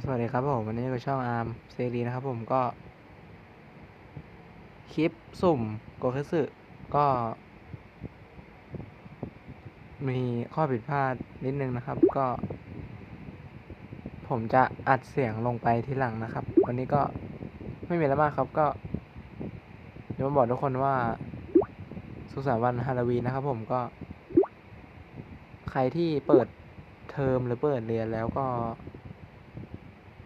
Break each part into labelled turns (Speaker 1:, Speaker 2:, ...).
Speaker 1: สวัสดีครับผมวันนี้ก็ช่องอาร์มเซรีนะครับผมก็ คลิปสุ่มโกคัสึก็ มีข้อผิดพลาดนิดนึงนะครับ ก็ ผมจะอัดเสียงลงไปทีหลังนะครับ วันนี้ก็ไม่มีอะไรมากครับก็เดี๋ยวมาบอกทุกคนว่า สุสันวันฮาโลวีนนะครับผมก็ ใครที่เปิดเทอมหรือเปิดเรียนแล้วก็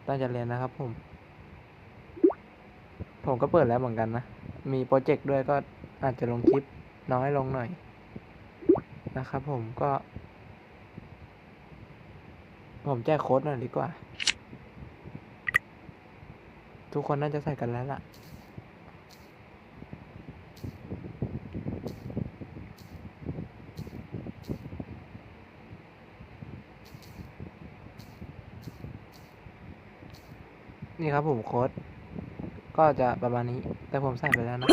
Speaker 1: ตั้งใจเรียนนะครับผม ผมก็เปิดแล้วเหมือนกันนะ มีโปรเจกต์ด้วยก็อาจจะลงคลิปน้อยลงหน่อย นะครับผมก็ ผมแจ้งโค้ดหน่อยดีกว่า ทุกคนน่าจะใส่กันแล้วล่ะ นี่ครับผมโค้ด ก็จะประมาณนี้ แต่ผมใส่ไปแล้วนะ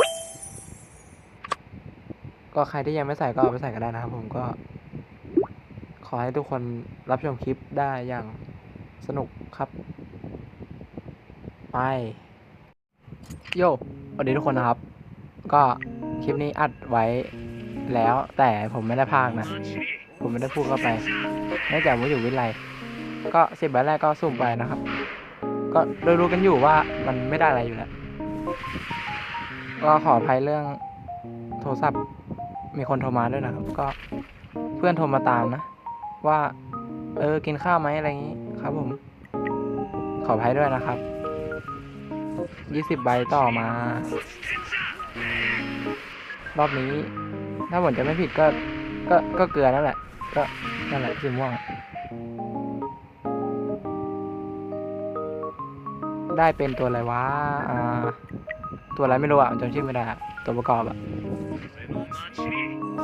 Speaker 1: ก็ใครที่ยังไม่ใส่ก็เอาไปใส่กันได้นะครับผมก็ ขอให้ทุกคนรับชมคลิปได้อย่างสนุกครับ ไป โยสวัสดีทุกคนนะครับ ก็คลิปนี้อัดไว้แล้วแต่ผมไม่ได้พากนะ ผมไม่ได้พูดเข้าไปเนื่องจากว่าอยู่วิทยาลัยก็สิบใบแรกก็สุ่มไปนะครับ ก็รู้ๆกันอยู่ว่ามันไม่ได้อะไรอยู่แล้ว ก็ขออภัยเรื่องโทรศัพท์มีคนโทรมาด้วยนะครับ ก็เพื่อนโทรมาตามนะ ว่า เออกินข้าวไหมอะไรอย่างนี้ครับผม ขออภัยด้วยนะครับยี่สิบใบต่อมา รอบนี้ ถ้าผมจะไม่ผิดก็ ก็ก็เกลือนั่นแหละ ก็นั่นแหละสีม่วง ได้เป็นตัวอะไรวะอ่าตัวอะไรไม่รู้อะจำชื่อไม่ได้ตัวประกอบอะ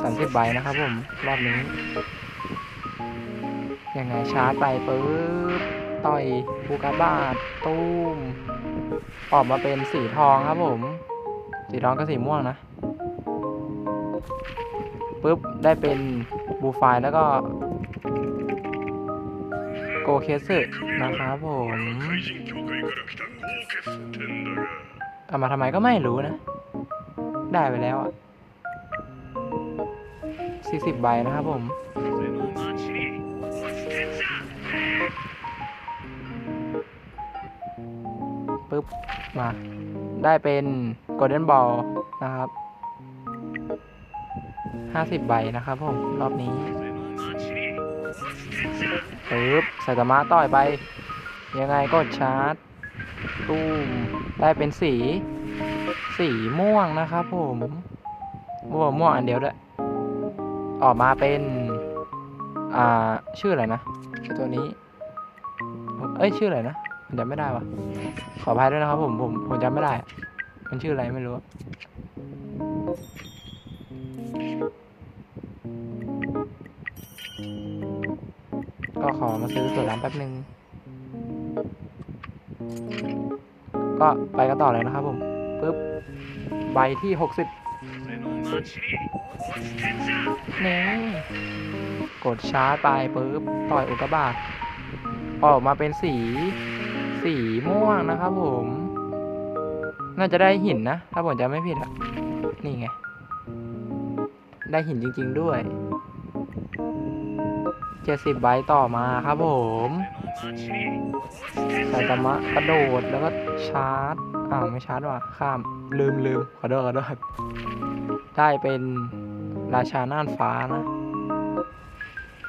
Speaker 1: สามสิบใบนะครับผม รอบนี้ ยังไงชาร์จไปปึ๊บ ต่อยภูกาบาทตุ้ม ออกมาเป็นสีทองครับผม สีทองกับสีม่วงนะปึ๊บ ได้เป็นบูไฟแล้วก็ โกเคสนะครับผมเอามาทำไมก็ไม่รู้นะ ได้ไปแล้วอะ40ใบนะครับผม ปึ๊บ มา ได้เป็นโกลเด้นบอลนะครับ 50 ใบนะครับผม รอบนี้ ปึ๊บไซตามะต่อยไป ยังไงก็ชาร์จ ตู้มได้เป็นสี สีม่วงนะครับผมม่วงม่วงอันเดียวด้วย ออกมาเป็น อ่า ชื่ออะไรนะตัวนี้ เอ้ย ชื่ออะไรนะผมจำไม่ได้วะขออภัยด้วยนะครับผม ผม ผมจำไม่ได้ มันชื่ออะไรไม่รู้ อะก็ขอมาซื้อตัวร้านแป๊บนึง ก็ไปกันต่อเลยนะครับผมปึ๊บใบที่หกสิบนี่กดชาร์จไปปึ๊บต่อยอุกกาบาตออกมาเป็นสี สีม่วงนะครับผม น่าจะได้หินนะ ถ้าผมจะไม่ผิดอะนี่ไง ได้หินจริง ๆด้วย เจ็ดสิบใบต่อมาครับผมไซตามะกระโดดแล้วก็ชาร์จ อ้าวไม่ชาร์จว่ะ ข้ามลืมลืมขอโทษขอโทษได้เป็นราชาน่านฟ้านะ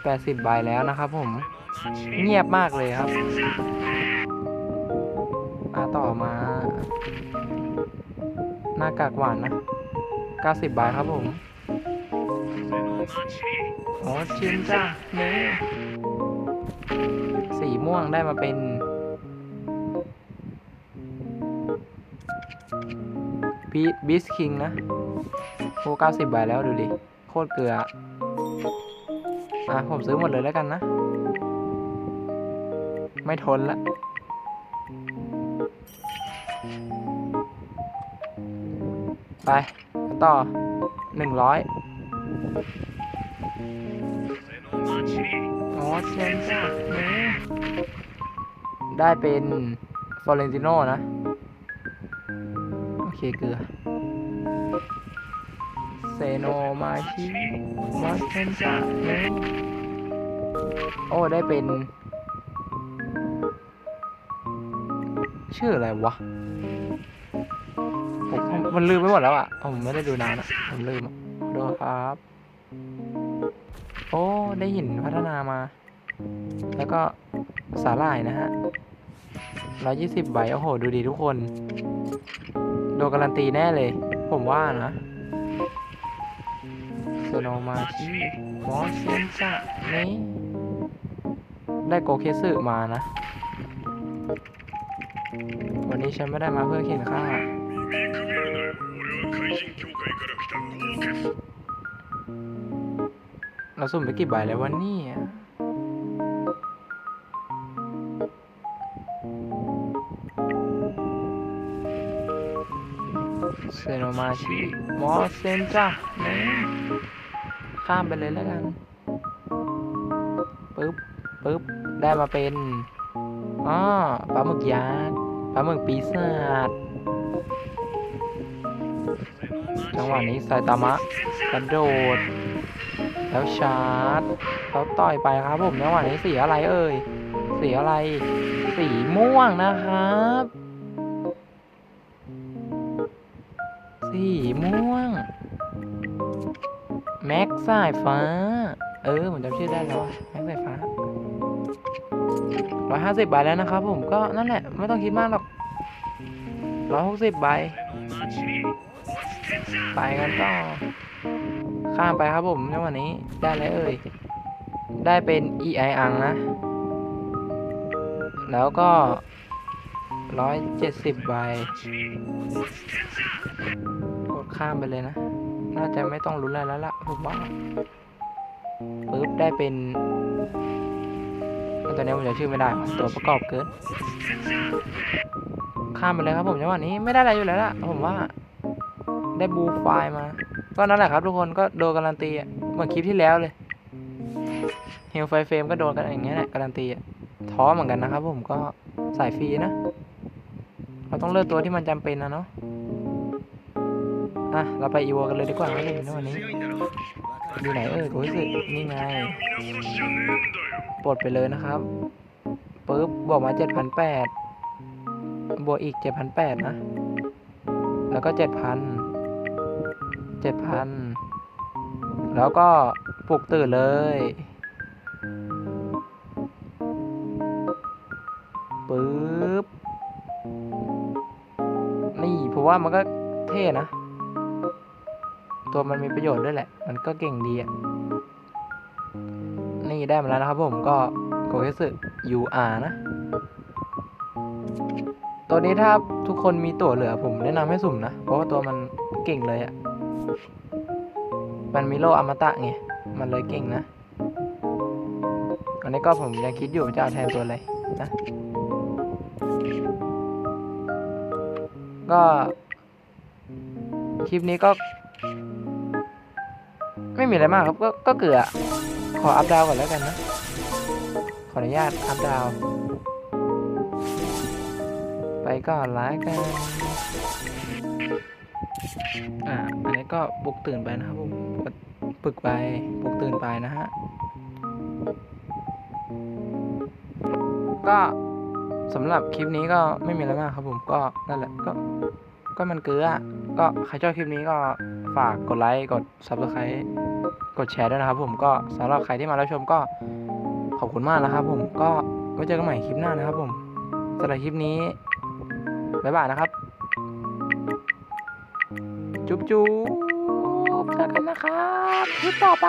Speaker 1: แปดสิบใบแล้วนะครับผม เงียบมากเลยครับอาต่อมา หน้ากากหวานนะ 90ใบครับผม โอ้ชิมจ้าเนี่สีม่วงได้มาเป็น บีบิสคิงนะโอ้90ใบแล้วดูดิ โคตรเกลือ อะ ผมซื้อหมดเลยแล้วกันนะ ไม่ทนละไป ต่อหนึ่งร้อย อ๋อเชนจ้านี่ได้เป็นฟอเรนติโนนะ โอเคเกลือเซโนมาชิมาเซนซาเนโอ้ ได้เป็น ชื่ออะไรวะผมมันลืมไปหมดแล้วอะ ผมไม่ได้ดูนานอะ ผมลืมอะขอโทษครับ โอ้ ได้หินพัฒนามา แล้วก็สาหร่ายนะฮะร้อยี่สิบใบ โอ้โห ดูดีทุกคน โดนการันตีแน่เลย ผมว่านะโซโนมาชิมอสเซนซะนี่ได้โกเคสึมานะ วันนี้ฉันไม่ได้มาเพื่อเขียนค่า เราสุ่มไปกี่ใบแล้ววันนี้เซโนมาชิมอสเซนจ้านี่ข้ามไปเลยแล้วกัน ปึ๊บ ปึ๊บ ได้มาเป็นอ๋อปลาหมึกยักษ์ปลาหมึกปีศาจจังหวะนี้ไซตามะกระโดด แล้วชาร์จแล้วต่อยไปครับผมจังหวะนี้สีอะไรเอ่ย สีอะไร สีม่วงนะครับ สีม่วง แม็กสายฟ้า เออผมจำชื่อได้แล้วแม็กสายฟ้าร้อยห้าสิบใบแล้วนะครับผมก็นั่นแหละ ไม่ต้องคิดมากหรอกร้อยหกสิบใบ ไปกันต่อ ข้ามไปครับผมในวันนี้ได้แล้วเอ่ยได้เป็น EI อังนะ แล้วก็ร้อยเจ็ดสิบใบกดข้ามไปเลยนะ น่าจะไม่ต้องลุ้นอะไรแล้วล่ะผมว่าปึ๊บได้เป็นตอนนี้ผมจะชื่อไม่ได้ ตัวประกอบเกิน ข้ามไปเลยครับผมจังหวะนี้ไม่ได้อะไรอยู่แล้วล่ะ ผมว่า ได้บูฟายมา ก็นั่นแหละครับทุกคนก็โดนการันตีอะเหมือนคลิปที่แล้วเลยเฮลไฟเฟรมก็โดนกันอย่างเงี้ยแหละการันตีอะท้อเหมือนกันนะครับผมก็สายฟรีนะ เราต้องเลือกตัวที่มันจำเป็นนะเนาะอะเราไปอีโวกันเลยดีกว่าเล่นใวันนี้อยู่ไหนเออรู้สึกนี่ไงปลดไปเลยนะครับปึ๊บบวกมาเจ็ดพันแปดบวกอีกเจ็ดพันแปดนะ แล้วก็เจ็ดพัน เจ็ดพันแล้วก็ปลุกตื่นเลยปึ๊บนี่ผมว่ามันก็เท่นะ ตัวมันมีประโยชน์ด้วยแหละ มันก็เก่งดีอะ นี่ได้มาแล้วนะครับผมก็โกเฮสึ UR นะ ตัวนี้ถ้าทุกคนมีตั๋วเหลือผมแนะนำให้สุ่มนะ เพราะว่าตัวมันเก่งเลยอะ่ะ มันมีโลอมตะไง มันเลยเก่งนะอันนี้ก็ผมยังคิดอยู่จะเอาแทนตัวอะไรนะ ก็ คลิปนี้ก็ ไม่มีอะไรมากครับ ก็ก็เกลือ ขออัพดาวก่อนแล้วกันนะ ขออนุญาตอัพดาว ไปก่อนละกัน อ่าอันนี้ก็ปลุกตื่นไปนะครับผมกดปึกไปปลุกตื่นไปนะฮะก็สำหรับคลิปนี้ก็ไม่มีอะไรมากครับผมก็นั่นแหละก็ก็มันเกลือก็ใครชอบคลิปนี้ก็ฝากกดไลค์กด subscribe กดแชร์ด้วยนะครับผมก็สำหรับใครที่มารับชมก็ขอบคุณมากนะครับผมก็ไว้เจอกันใหม่คลิปหน้านะครับผมสำหรับคลิปนี้บ๊ายบายนะครับ จุ๊บจุ๊บเจอกันนะครับคลิปต่อไป